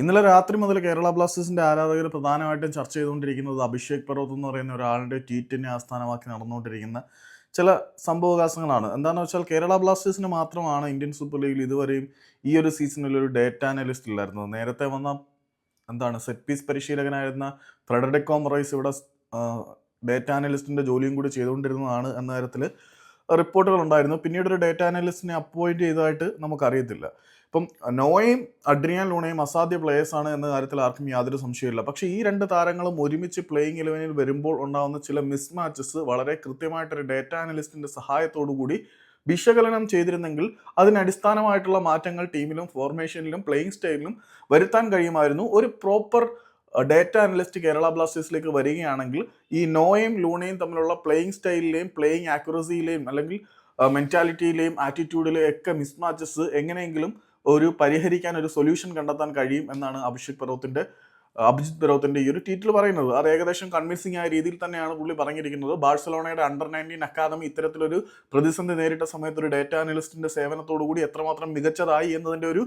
ഇന്നലെ രാത്രി മുതൽ കേരള ബ്ലാസ്റ്റേഴ്സിന്റെ ആരാധകർ പ്രധാനമായിട്ടും ചർച്ച ചെയ്തുകൊണ്ടിരിക്കുന്നത് അഭിഷേക് പർവത്ത് എന്ന് പറയുന്ന ഒരാളുടെ ട്വീറ്റിനെ ആസ്ഥാനമാക്കി നടന്നുകൊണ്ടിരിക്കുന്ന ചില സംഭവകാശങ്ങളാണ്. എന്താണെന്ന് വെച്ചാൽ കേരള ബ്ലാസ്റ്റേഴ്സിന് മാത്രമാണ് ഇന്ത്യൻ സൂപ്പർ ലീഗിൽ ഇതുവരെയും ഈ ഒരു സീസണിൽ ഒരു ഡേറ്റ അനലിസ്റ്റ് ഇല്ലായിരുന്നത്. നേരത്തെ വന്ന എന്താണ് സെറ്റ് പീസ് പരിശീലകനായിരുന്ന ഫ്രെഡറിക് കോമറൈസ് ഇവിടെ ഡേറ്റ അനലിസ്റ്റിന്റെ ജോലിയും കൂടി ചെയ്തുകൊണ്ടിരുന്നതാണ് എന്ന കാര്യത്തിൽ റിപ്പോർട്ടുകൾ ഉണ്ടായിരുന്നു പിന്നീട് ഒരു ഡേറ്റ അനലിസ്റ്റിനെ അപ്പോയിന്റ് ചെയ്തതായിട്ട് നമുക്കറിയത്തില്ല. ഇപ്പം നോയും അഡ്രിയാൻ ലൂണയും അസാധ്യ പ്ലേയേഴ്സ് ആണ് എന്ന കാര്യത്തിൽ ആർക്കും യാതൊരു സംശയമില്ല പക്ഷേ ഈ രണ്ട് താരങ്ങളും ഒരുമിച്ച് പ്ലേയിങ് ഇലവനിൽ വരുമ്പോൾ ഉണ്ടാകുന്ന ചില മിസ് മാച്ചസ് വളരെ കൃത്യമായിട്ടൊരു ഡേറ്റ അനലിസ്റ്റിന്റെ സഹായത്തോടു കൂടി വിശകലനം ചെയ്തിരുന്നെങ്കിൽ അതിനടിസ്ഥാനമായിട്ടുള്ള മാറ്റങ്ങൾ ടീമിലും ഫോർമേഷനിലും പ്ലേയിങ് സ്റ്റൈലിലും വരുത്താൻ കഴിയുമായിരുന്നു. ഒരു പ്രോപ്പർ ഡേറ്റ അനലിസ്റ്റ് കേരള ബ്ലാസ്റ്റേഴ്സിലേക്ക് വരികയാണെങ്കിൽ ഈ നോയും ലൂണയും തമ്മിലുള്ള പ്ലേയിങ് സ്റ്റൈലിലെയും പ്ലേയിങ് ആക്യുറസിയിലെയും അല്ലെങ്കിൽ മെന്റാലിറ്റിയിലെയും ആറ്റിറ്റ്യൂഡിലെയും ഒക്കെ മിസ്മാച്ചസ് എങ്ങനെയെങ്കിലും ഒരു പരിഹരിക്കാൻ ഒരു സൊല്യൂഷൻ കണ്ടെത്താൻ കഴിയും എന്നാണ് അഭിഷേക് പർവത്തിന്റെ അഭിജിത് പർവത്തിന്റെ ഈ ഒരു ട്വീറ്റിൽ പറയുന്നത്. അത് ഏകദേശം കൺവിൻസിംഗ് ആയ രീതിയിൽ തന്നെയാണ് പുള്ളി പറഞ്ഞിരിക്കുന്നത്. ബാഴ്സലോണയുടെ അണ്ടർ നയന്റീൻ അക്കാദമി ഇത്തരത്തിലൊരു പ്രതിസന്ധി നേരിട്ട സമയത്ത് ഒരു ഡേറ്റ അനലിസ്റ്റിന്റെ സേവനത്തോടു കൂടി എത്രമാത്രം മികച്ചതായി എന്നതിന്റെ ഒരു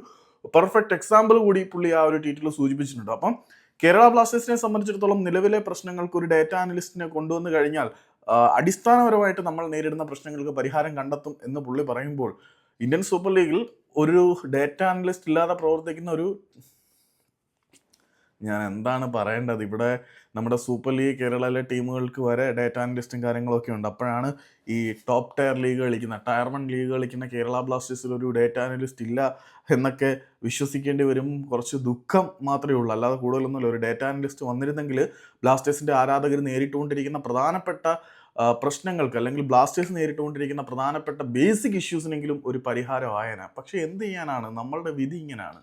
പെർഫെക്റ്റ് എക്സാമ്പിൾ കൂടി പുള്ളി ആ ഒരു ട്വീറ്റിൽ സൂചിപ്പിച്ചിട്ടുണ്ട്. അപ്പം കേരള ബ്ലാസ്റ്റേഴ്സിനെ സംബന്ധിച്ചിടത്തോളം നിലവിലെ പ്രശ്നങ്ങൾക്ക് ഒരു ഡേറ്റ അനലിസ്റ്റിനെ കൊണ്ടുവന്നു കഴിഞ്ഞാൽ അടിസ്ഥാനപരമായിട്ട് നമ്മൾ നേരിടുന്ന പ്രശ്നങ്ങൾക്ക് പരിഹാരം കണ്ടെത്തും എന്ന് പുള്ളി പറയുമ്പോൾ ഇന്ത്യൻ സൂപ്പർ ലീഗിൽ ഒരു ഡേറ്റ അനലിസ്റ്റ് ഇല്ലാതെ പ്രവർത്തിക്കുന്ന ഒരു ഞാൻ എന്താണ് പറയേണ്ടത്? ഇവിടെ നമ്മുടെ സൂപ്പർ ലീഗ് കേരളയിലെ ടീമുകൾക്ക് വരെ ഡേറ്റ അനലിസ്റ്റും കാര്യങ്ങളൊക്കെ ഉണ്ട്. അപ്പോഴാണ് ഈ ടോപ്പ് ടയർ ലീഗ് കളിക്കുന്ന ടയർ വൺ ലീഗ് കളിക്കുന്ന കേരള ബ്ലാസ്റ്റേഴ്സിൽ ഒരു ഡേറ്റ അനലിസ്റ്റ് ഇല്ല എന്നൊക്കെ വിശ്വസിക്കേണ്ടി വരും. കുറച്ച് ദുഃഖം മാത്രമേ ഉള്ളൂ. അല്ലാതെ കൂടുതലൊന്നുമില്ല. ഒരു ഡേറ്റ അനലിസ്റ്റ് വന്നിരുന്നെങ്കിൽ ബ്ലാസ്റ്റേഴ്സിന്റെ ആരാധകർ നേരിട്ടുകൊണ്ടിരിക്കുന്ന പ്രധാനപ്പെട്ട പ്രശ്നങ്ങൾക്ക് അല്ലെങ്കിൽ ബ്ലാസ്റ്റേഴ്സ് നേരിട്ടുകൊണ്ടിരിക്കുന്ന പ്രധാനപ്പെട്ട ബേസിക് ഇഷ്യൂസിനെങ്കിലും ഒരു പരിഹാരം ആയന. പക്ഷേ എന്ത് ചെയ്യാനാണ്? നമ്മളുടെ വിധി ഇങ്ങനെയാണ്